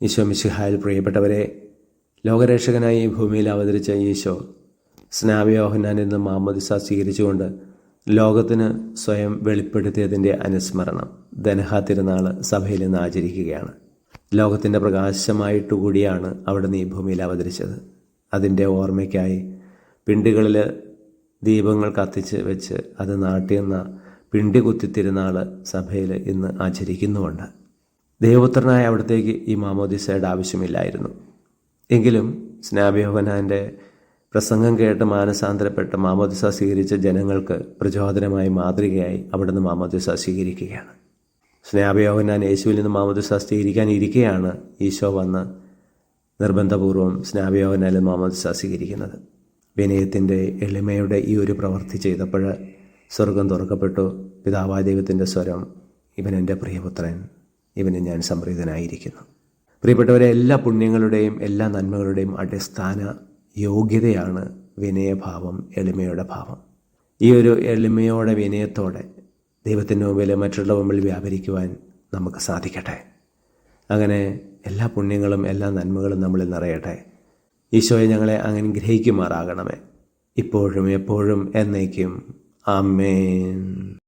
ഈശോ മിശിഹായിൽ പ്രിയപ്പെട്ടവരെ ലോകരക്ഷകനായി ഈ ഭൂമിയിൽ അവതരിച്ച ഈശോ സ്നാവയോഹനാനിൽ നിന്ന് മാമോദിസ സ്വീകരിച്ചുകൊണ്ട് ലോകത്തിന് സ്വയം വെളിപ്പെടുത്തിയതിന്റെ അനുസ്മരണം ദനഹ തിരുനാൾ സഭയിൽ നിന്ന് ആചരിക്കുകയാണ്. ലോകത്തിന്റെ പ്രകാശമായിട്ട് കൂടിയാണ് അവിടുന്ന് ഈ ഭൂമിയിൽ അവതരിച്ചത്. അതിന്റെ ഓർമ്മയ്ക്കായി പിണ്ടികളിൽ ദീപങ്ങൾ കത്തിച്ച് വെച്ച് അത് നാട്ടിയെന്ന പിണ്ടി കുത്തി തിരുനാൾ സഭയിൽ ഇന്ന് ആചരിക്കുന്നുമുണ്ട്. ദൈവപുത്രനായ അവിടത്തേക്ക് ഈ മാമോദിസയുടെ ആവശ്യമില്ലായിരുന്നു. എങ്കിലും സ്നാഭ്യോഹനാന്റെ പ്രസംഗം കേട്ട് മാനസാന്തരപ്പെട്ട മാമോദിസ സ്വീകരിച്ച ജനങ്ങൾക്ക് പ്രചോദനമായി മാതൃകയായി അവിടുന്ന് മാമോദിസ സ്വീകരിക്കുകയാണ്. സ്നാപയോഹനാൻ യേശുവിൽ നിന്ന് മാമോദിസ സ്വീകരിക്കാൻ ഇരിക്കെയാണ് ഈശോ വന്ന് നിർബന്ധപൂർവം സ്നാപയോഹനാലും മാമോദിസ സ്വീകരിക്കുന്നത്. വിനയത്തിന്റെ എളിമയുടെ ഈ ഒരു പ്രവൃത്തി ചെയ്തപ്പോൾ സ്വർഗം തുറക്കപ്പെട്ടു. പിതാവായ ദൈവത്തിന്റെ സ്വരം ഇവൻ എന്റെ പ്രിയപുത്രൻ ഇവന് ഞാൻ സംപ്രീതനായിരിക്കുന്നു പ്രിയപ്പെട്ടവരെ എല്ലാ പുണ്യങ്ങളുടെയും എല്ലാ നന്മകളുടെയും അടിസ്ഥാന യോഗ്യതയാണ് വിനയഭാവം എളിമയുടെ ഭാവം. ഈ ഒരു എളിമയോടെ വിനയത്തോടെ ദൈവത്തിന്റെ മുമ്പിൽ മറ്റുള്ള മുമ്പിൽ വ്യാപരിക്കുവാൻ നമുക്ക് സാധിക്കട്ടെ. അങ്ങനെ എല്ലാ പുണ്യങ്ങളും എല്ലാ നന്മകളും നമ്മളിൽ നിറയട്ടെ. ഈശോയെ ഞങ്ങളെ അങ്ങനെ ഗ്രഹിക്കുമാറാകണമേ. ഇപ്പോഴും എപ്പോഴും എന്നേക്കും. ആമേൻ.